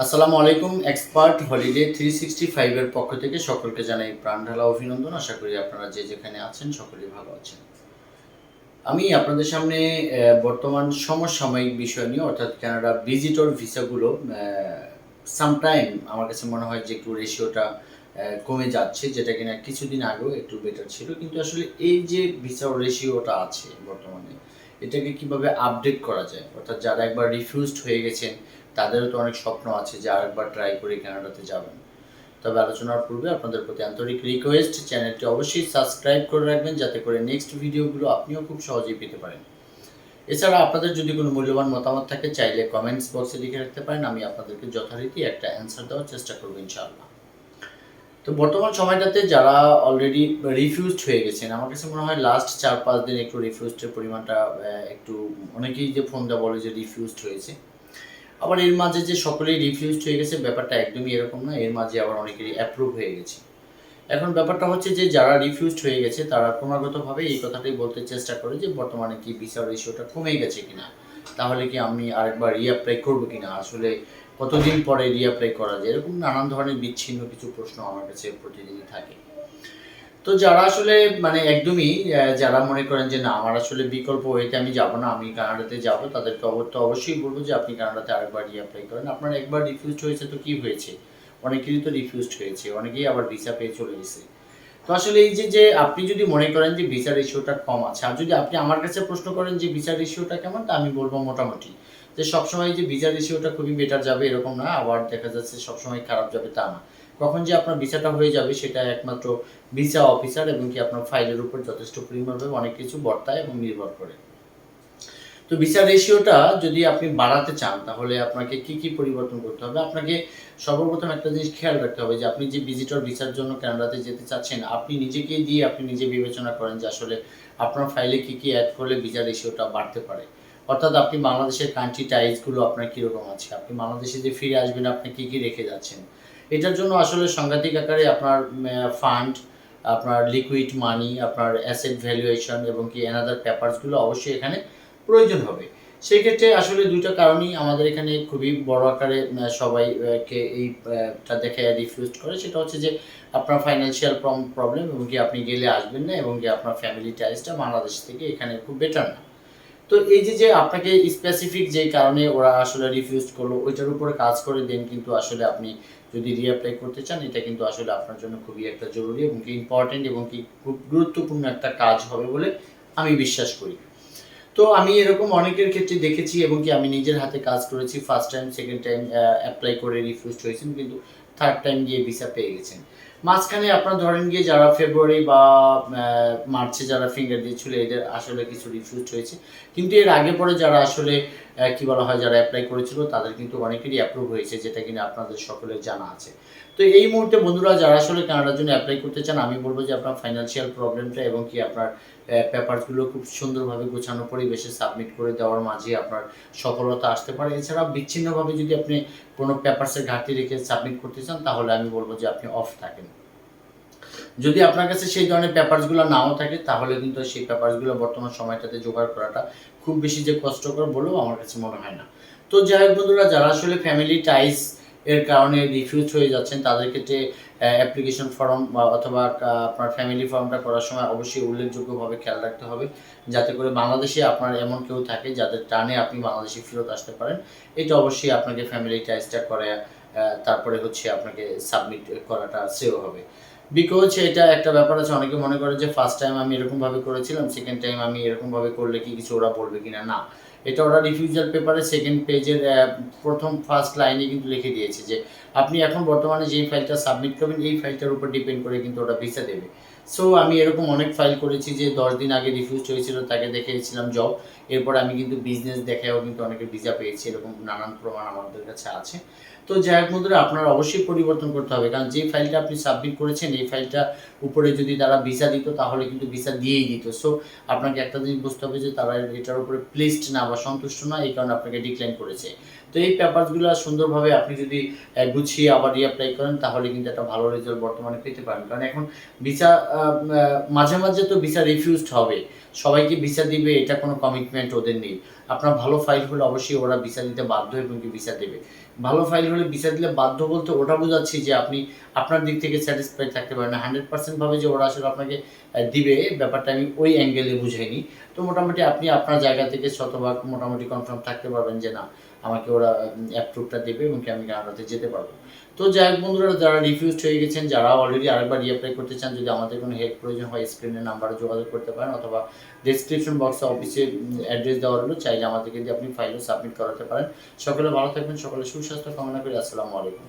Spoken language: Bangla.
আসসালামু আলাইকুম, এক্সপার্ট হলিডে থ্রি সিক্সটি ফাইভের পক্ষ থেকে সকলকে জানাই প্রাণ ঢালা অভিনন্দন। আশা করি আপনারা যে যেখানে আছেন সকলেই ভালো আছেন। আমি আপনাদের সামনে বর্তমান সমসাময়িক বিষয় নিয়ে, অর্থাৎ কানাডা ভিজিটর ভিসাগুলো সামটাইম আমার কাছে মনে হয় যে একটু রেশিওটা কমে যাচ্ছে, যেটা কিনা কিছুদিন আগেও একটু বেটার ছিল। কিন্তু আসলে এই যে ভিসা রেশিওটা আছে বর্তমানে, এটাকে কীভাবে আপডেট করা যায়? অর্থাৎ যারা একবার রিফিউজড হয়ে গেছেন তাদেরও তো অনেক স্বপ্ন আছে যে আরেকবার ট্রাই করে কানাডাতে যাবেন। তবে আলোচনার পূর্বে আপনাদের প্রতি আন্তরিক রিকোয়েস্ট চ্যানেলটি অবশ্যই সাবস্ক্রাইব করে রাখবেন যাতে করে নেক্সট ভিডিওগুলো আপনিও খুব সহজেই পেতে পারেন। এছাড়া আপনাদের যদি কোনো মূল্যবান মতামত থাকে, চাইলে কমেন্টস বক্সে লিখে রাখতে পারেন, আমি আপনাদেরকে যথারীতি একটা অ্যান্সার দেওয়ার চেষ্টা করব ইনশাআল্লাহ। তো বর্তমান সময়টাতে যারা অলরেডি রিফিউজড হয়ে গেছেন, আমার কাছে মনে হয় লাস্ট চার পাঁচ দিন একটু রিফিউজডের পরিমাণটা একটু অনেকেই যে ফোন দেওয়া বলে যে রিফিউজড হয়েছে আবার এর মাঝে যে সকলেই রিফিউজড হয়ে গেছে, ব্যাপারটা একদমই এরকম না এর মাঝে আবার অনেকেরই অ্যাপ্রুভ হয়ে গেছে। এখন ব্যাপারটা হচ্ছে যে, যারা রিফিউজড হয়ে গেছে, তারা ক্রমাগতভাবে এই কথাটাই বলতে চেষ্টা করে যে, বর্তমানে কি ভিসার রেশিওটা কমে গেছে কিনা। তাহলে কি আমি আরেকবার রিঅ্যাপ্লাই করব কিনা? আসলে কতদিন পরে রিঅ্যাপ্লাই করা যায়? এরকম নানান ধরনের বিচ্ছিন্ন কিছু প্রশ্ন আমার কাছে প্রতিদিনই থাকে। তো যারা আসলে মানে একদমই যারা মনে করেন যে না, আমার আসলে বিকল্প ওয়েতে আমি যাব না, আমি কানাডাতে যাব, তাদেরকে অবশ্য অবশ্যই বলব যে আপনি কানাডাতে আরেকবার রিঅ্যাপ্লাই করেন। আপনার একবার রিফিউজড হয়েছে তো কি হয়েছে? অনেকেরই তো রিফিউজড হয়েছে, অনেকেই আবার ভিসা পেয়ে চলে গেছে। তো আসলে এই যে যে আপনি যদি মনে করেন যে ভিসা রেশিওটা কম আছে, আর যদি আপনি আমার কাছে প্রশ্ন করেন যে ভিসা রেশিওটা কেমন, তা আমি বলব মোটামুটি। যে সবসময় যে ভিসা রেশিওটা খুবই বেটার যাবে এরকম না আবার দেখা যাচ্ছে সবসময় খারাপ যাবে তা না। কখন যে আপনার ভিসাটা হয়ে যাবে সেটা একমাত্র ভিসা অফিসার এবং কি আপনার ফাইলের উপর যথেষ্ট পরিমাণভাবে অনেক কিছু বর্তায় এবং নির্ভর করে। তো ভিসা রেশিওটা যদি আপনি বাড়াতে চান, তাহলে আপনাকে কি কি পরিবর্তন করতে হবে? আপনাকে সর্বপ্রথম একটা জিনিস খেয়াল রাখতে হবে যে আপনি যে ভিজিটর ভিসার জন্য কানাডাতে যেতে চাচ্ছেন, আপনি নিজেকে দিয়ে আপনি নিজে বিবেচনা করেন যে আসলে আপনার ফাইলে কি কি অ্যাড করলে ভিসা রেশিওটা বাড়তে পারে। অর্থাৎ আপনি বাংলাদেশের কান্ট্রি টাইজগুলো আপনার কীরকম আছে? আপনি বাংলাদেশে যে ফিরে আসবেন, আপনি কি কি রেখে যাচ্ছেন? এটার জন্য আসলে সাংঘাতিক আকারে আপনার ফান্ড আপনার লিকুইড মানি আপনার অ্যাসেট ভ্যালুয়েশন এবং কি এনাদার পেপারসগুলো অবশ্যই এখানে প্রয়োজন হবে। সেই ক্ষেত্রে আসলে দুইটা কারণই আমাদের এখানে খুবই বড় আকারে সবাইকে সবাই এইটা দেখে রিফিউজ করে। সেটা হচ্ছে যে আপনার ফাইন্যান্সিয়াল প্রবলেম এবং কি আপনি গেলে আসবেন না এবং কি আপনার ফ্যামিলি টাইজটা বাংলাদেশ থেকে এখানে খুব বেটার না। তো এই যে যে আপনাকে স্পেসিফিক যে কারণে ওরা আসলে রিফিউজ করল, ওইটার উপরে কাজ করে দেন, কিন্তু আসলে আপনি যদি রিঅ্যাপ্লাই করতে চান, এটা কিন্তু আসলে আপনার জন্য খুবই একটা জরুরি এবং কি ইম্পর্টেন্ট এবং কি খুব গুরুত্বপূর্ণ একটা কাজ হবে বলে আমি বিশ্বাস করি। তো আমি এরকম অনেকের ক্ষেত্রে দেখেছি এবং কি আমি নিজের হাতে কাজ করেছি first time second time apply করে রিফিউজ হয়েছেন, কিন্তু থার্ড টাইম গিয়ে ভিসা পেয়ে গেছেন। মাঝখানে আপনার ধরেন গিয়ে যারা ফেব্রুয়ারি বা মার্চে যারা ফিঙ্গার দিয়েছিল এদের আসলে কিছু রিফিউজ হয়েছে। কিন্তু এর আগে পরে যারা আসলে কি বলা হয়, যারা অ্যাপ্লাই করেছিল, তাদের কিন্তু অনেকেরই অ্যাপ্রুভ হয়েছে, যেটা কিনা আপনাদের সকলের জানা আছে। তো এই মুহূর্তে বন্ধুরা, যারা আসলে কানাডার জন্য অ্যাপ্লাই করতে চান, আমি বলব যে আপনার ফাইন্যান্সিয়াল প্রবলেমটা এবং কি আপনার পেপারসগুলো খুব সুন্দরভাবে গোছানো, পরিবেশে সাবমিট করে দেওয়ার মাঝে আপনার সফলতা আসতে পারে। এছাড়া বিচ্ছিন্নভাবে যদি আপনি কোনো পেপারসের ঘাটতি রেখে সাবমিট করতে চান, তাহলে আমি বলব যে আপনি অফ থাকেন। যদি আপনার কাছে সেই ধরনের পেপারসগুলো নাও থাকে, তাহলে কিন্তু সেই পেপারসগুলো বর্তমান সময়টাতে জোগাড় করাটা খুব বেশি যে কষ্টকর বলেও আমার কাছে মনে হয় না। তো যাই হোক বন্ধুরা, যারা আসলে ফ্যামিলি টাইস এর কারণে রিফিউজ হয়ে যাচ্ছেন তাদের ক্ষেত্রে অ্যাপ্লিকেশন ফর্ম বা অথবা আপনার ফ্যামিলি ফর্মটা করার সময় অবশ্যই উল্লেখযোগ্যভাবে খেয়াল রাখতে হবে। যাতে করে বাংলাদেশে আপনার এমন কেউ থাকে যাদের টানে আপনি বাংলাদেশে ফেরত আসতে পারেন। এটা অবশ্যই আপনাকে ফ্যামিলি টাইসটা করে তারপরে হচ্ছে আপনাকে সাবমিট করাটা শ্রেয় হবে। বিকজ এটা একটা ব্যাপার আছে, অনেকে মনে করে যে ফার্স্ট টাইম আমি এরকমভাবে করেছিলাম সেকেন্ড টাইম আমি এরকমভাবে করলে কি কিছু ওরা বলবে কিনা? না। এটা ওরা রিফিউজাল পেপারে সেকেন্ড পেজের প্রথম ফার্স্ট লাইনে কিন্তু লিখে দিয়েছে যে, আপনি এখন বর্তমানে যেই ফাইলটা সাবমিট করবেন, এই ফাইলটার উপর ডিপেন্ড করে কিন্তু ওরা ভিসা দেবে। সো আমি এরকম অনেক ফাইল করেছি যে দশ দিন আগে রিফিউজ হয়েছিল, তাকে দেখিয়েছিলাম জব এরপর আমি কিন্তু বিজনেস দেখাও কিন্তু অনেকে ভিসা পেয়েছি, এরকম নানান প্রমাণ আমাদের কাছে আছে। তো হোক বন্ধুরা, আপনার অবশ্যই পরিবর্তন করতে হবে, কারণ যে ফাইলটা আপনি সাবমিট করেছেন, এই ফাইলটা উপরে যদি তারা ভিসা দিত, তাহলে কিন্তু ভিসা দিয়েই দিত। সো আপনাকে একটা জিনিস বুঝতে হবে যে, তারা এটার উপরে প্লেসড না বা সন্তুষ্ট না, এই কারণে আপনাকে ডিক্লাইন করেছে। তো এই পেপারসগুলো সুন্দরভাবে আপনি যদি গুছিয়ে আবার রিঅ্যাপ্লাই করেন, তাহলে কিন্তু একটা ভালো রেজাল্ট বর্তমানে পেতে পারেন। কারণ এখন ভিসা মাঝে মাঝে তো ভিসা রিফিউজড হবে। সবাইকে ভিসা দিবে এটা কোনো কমিটমেন্ট ওদের নেই। আপনার ভালো ফাইল হলে অবশ্যই ওরা ভিসা দিতে বাধ্য এবং কি ভিসা দেবে। ভালো ফাইল হলে ভিসা দিলে বাধ্য বলতে ওটা বোঝাচ্ছি যে আপনি আপনার দিক থেকে স্যাটিসফাইড থাকতে পারেন। হান্ড্রেড পার্সেন্ট ভাবে যে ওরা আসলে আপনাকে দিবে, ব্যাপারটা আমি ওই অ্যাঙ্গেলে বুঝাইনি। তো মোটামুটি আপনি আপনার জায়গা থেকে শতভাগ মোটামুটি কনফার্ম থাকতে পারবেন যে না, আমাকে ওরা অ্যাপ্রুভটা দেবে এবং কি আমি কানাডাতে যেতে পারব। তো যাই হোক বন্ধুরা, যারা রিফিউজড হয়ে গেছেন, যারা অলরেডি আরেকবার রিঅ্যাপ্লাই করতে চান, যদি আমাদের কোনো হেল্প প্রয়োজন হয় স্ক্রিনের নাম্বারে যোগাযোগ করতে পারেন অথবা ডেসক্রিপশন বক্সে অফিসে অ্যাড্রেস দেওয়া হলো চাইলে আমাদেরকে দিয়ে আপনি ফাইলও সাবমিট করাতে পারেন। সকলে ভালো থাকবেন, সকলে সুস্বাস্থ্য, কামনা করি, আসসালামু আলাইকুম।